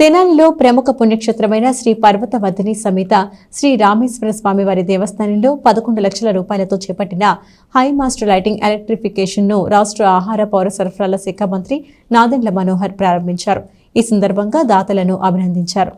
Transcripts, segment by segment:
తెనాలిలో ప్రముఖ పుణ్యక్షేత్రమైన శ్రీ పర్వతవర్ధిని సమేత శ్రీ రామేశ్వర స్వామి వారి దేవస్థానంలో పదకొండు లక్షల రూపాయలతో చేపట్టిన హై మాస్టర్ లైటింగ్ ఎలక్ట్రిఫికేషన్ను రాష్ట్ర ఆహార పౌర సరఫరాల శాఖ మంత్రి నాదెండ్ల మనోహర్ ప్రారంభించారు. ఈ సందర్భంగా దాతలను అభినందించారు.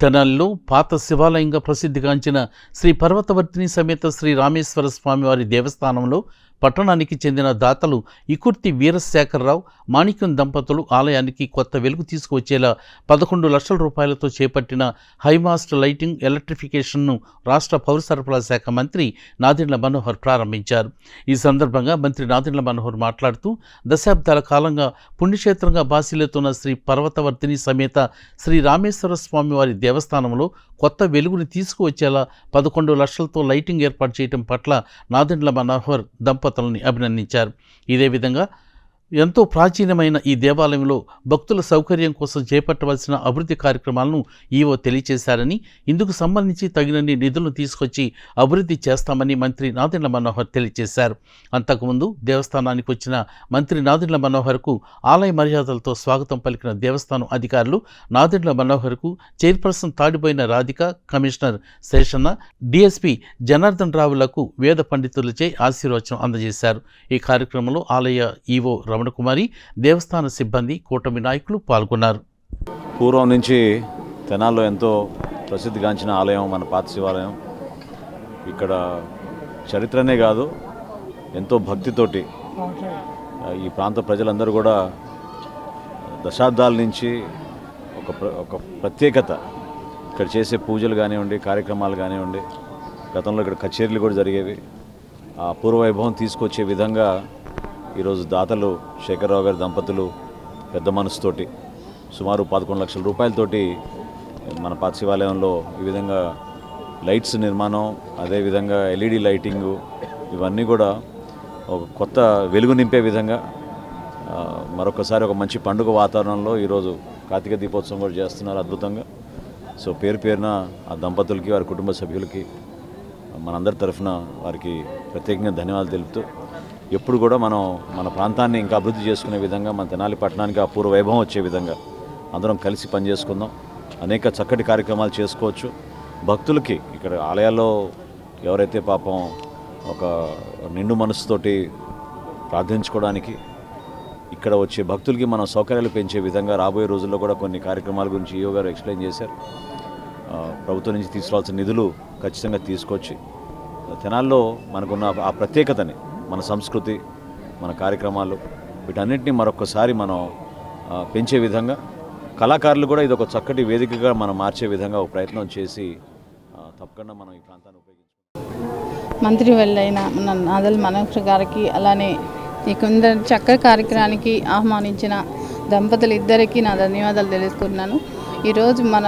తెనాలిలో పాత శివాలయంగా ప్రసిద్ధిగాంచిన శ్రీ పర్వతవర్తిని సమేత శ్రీ రామేశ్వర స్వామివారి దేవస్థానంలో పట్టణానికి చెందిన దాతలు ఇకుర్తి వీరశేఖరరావు మాణిక్యం దంపతులు ఆలయానికి కొత్త వెలుగు తీసుకువచ్చేలా పదకొండు లక్షల రూపాయలతో చేపట్టిన హైమాస్ట్ లైటింగ్ ఎలక్ట్రిఫికేషన్ను రాష్ట్ర పౌరసరఫరాల శాఖ మంత్రి నాదెండ్ల మనోహర్ ప్రారంభించారు. ఈ సందర్భంగా మంత్రి నాదెండ్ల మనోహర్ మాట్లాడుతూ దశాబ్దాల కాలంగా పుణ్యక్షేత్రంగా బాసిల్లుతున్న శ్రీ పర్వతవర్తిని సమేత శ్రీ రామేశ్వర స్వామి వారి దేవస్థానంలో కొత్త వెలుగుని తీసుకువచ్చేలా పదకొండు లక్షలతో లైటింగ్ ఏర్పాటు చేయడం పట్ల నాదెండ్ల మనోహర్ దంపతులని అభినందించారు. ఇదే విధంగా ఎంతో ప్రాచీనమైన ఈ దేవాలయంలో భక్తుల సౌకర్యం కోసం చేపట్టవలసిన అభివృద్ధి కార్యక్రమాలను ఈవో తెలియజేశారని ఇందుకు సంబంధించి తగినన్ని నిధులను తీసుకొచ్చి అభివృద్ధి చేస్తామని మంత్రి నాదెండ్ల మనోహర్ తెలియజేశారు అంతకుముందు దేవస్థానానికి వచ్చిన మంత్రి నాదెండ్ల మనోహర్కు ఆలయ మర్యాదలతో స్వాగతం పలికిన దేవస్థానం అధికారులు నాదెండ్ల మనోహర్కు చైర్పర్సన్ తాడిపోయిన రాధిక కమిషనర్ శేషన్న డిఎస్పి జనార్దన్ రావులకు వేద పండితులచే ఆశీర్వచనం అందజేశారు. ఈ కార్యక్రమంలో ఆలయ ఈవో రమణకుమారి దేవస్థాన సిబ్బంది కూటమి నాయకులు పాల్గొన్నారు. పూర్వం నుంచి తెనాల్లో ఎంతో ప్రసిద్ధిగాంచిన ఆలయం మన పాత శివాలయం. ఇక్కడ చరిత్రనే కాదు ఎంతో భక్తితోటి ఈ ప్రాంత ప్రజలందరూ కూడా దశాబ్దాల నుంచి ఒక ప్ర ఒక ప్రత్యేకత. ఇక్కడ చేసే పూజలు కానివ్వండి కార్యక్రమాలు కానివ్వండి గతంలో ఇక్కడ కచేరీలు కూడా జరిగేవి. ఆ పూర్వవైభవం తీసుకొచ్చే విధంగా ఈరోజు దాతలు శేఖరరావు గారి దంపతులు పెద్ద మనసుతోటి సుమారు పదకొండు లక్షల రూపాయలతోటి మన పాత శివాలయంలో ఈ విధంగా లైట్స్ నిర్మాణం అదేవిధంగా ఎల్ఈడి లైటింగు ఇవన్నీ కూడా ఒక కొత్త వెలుగు నింపే విధంగా మరొకసారి ఒక మంచి పండుగ వాతావరణంలో ఈరోజు కార్తీక దీపోత్సవం కూడా చేస్తున్నారు అద్భుతంగా. సో పేరు పేరున ఆ దంపతులకి వారి కుటుంబ సభ్యులకి మనందరి తరఫున వారికి ప్రత్యేకంగా ధన్యవాదాలు తెలుపుతూ ఎప్పుడు కూడా మనం మన ప్రాంతాన్ని ఇంకా అభివృద్ధి చేసుకునే విధంగా మన తెనాలి పట్టణానికి ఆ పూర్వ వైభవం వచ్చే విధంగా అందరం కలిసి పనిచేసుకుందాం. అనేక చక్కటి కార్యక్రమాలు చేసుకోవచ్చు. భక్తులకి ఇక్కడ ఆలయాల్లో ఎవరైతే పాపం ఒక నిండు మనసుతోటి ప్రార్థించుకోవడానికి ఇక్కడ వచ్చే భక్తులకి మనం సౌకర్యాలు పెంచే విధంగా రాబోయే రోజుల్లో కూడా కొన్ని కార్యక్రమాల గురించి ఈయో గారు ఎక్స్ప్లెయిన్ చేశారు. ప్రభుత్వం నుంచి తీసుకురావాల్సిన నిధులు ఖచ్చితంగా తీసుకొచ్చి తెనాల్లో మనకున్న ఆ ప్రత్యేకతని మన సంస్కృతి మన కార్యక్రమాలు వీటన్నిటిని మరొకసారి మనం పెంచే విధంగా కళాకారులు కూడా ఇది ఒక చక్కటి వేదికగా మనం మార్చే విధంగా ఒక ప్రయత్నం చేసి తప్పకుండా మనం ఈ ప్రాంతాన్ని ఉపయోగించుకోవాలి మంత్రి వెళ్ళైన మన నాదల్ మనోహర్ గారికి అలానే ఈ కొందరు చక్కటి కార్యక్రమానికి ఆహ్వానించిన దంపతులు ఇద్దరికీ నా ధన్యవాదాలు తెలుసుకున్నాను ఈరోజు మన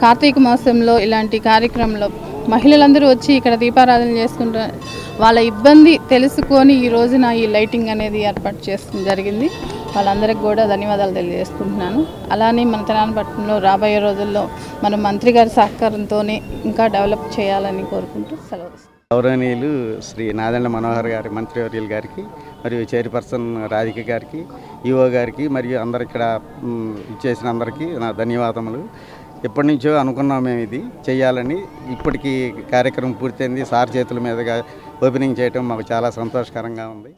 కార్తీక మాసంలో ఇలాంటి కార్యక్రమంలో మహిళలందరూ వచ్చి ఇక్కడ దీపారాధన చేసుకుంటారు వాళ్ళ ఇబ్బంది తెలుసుకొని ఈ రోజున ఈ లైటింగ్ అనేది ఏర్పాటు చేస్తుంది జరిగింది. వాళ్ళందరికీ కూడా ధన్యవాదాలు తెలియజేసుకుంటున్నాను. అలానే మన తెలంగాణపట్నంలో రాబోయే రోజుల్లో మన మంత్రి గారి సహకారంతోనే ఇంకా డెవలప్ చేయాలని కోరుకుంటూ సెలవు గౌరవనీయులు శ్రీ నాదెండ్ల మనోహర్ గారి మంత్రివర్యులు గారికి మరియు చైర్పర్సన్ రాధిక గారికి ఈఓ గారికి మరియు అందరు ఇక్కడ ఇచ్చేసిన అందరికీ నా ధన్యవాదములు. ఎప్పటి నుంచో అనుకున్నాం మేము ఇది చేయాలని. ఇప్పటికీ కార్యక్రమం పూర్తయింది. సార్ చేతుల మీదుగా ఓపెనింగ్ చేయడం మాకు చాలా సంతోషకరంగా ఉంది.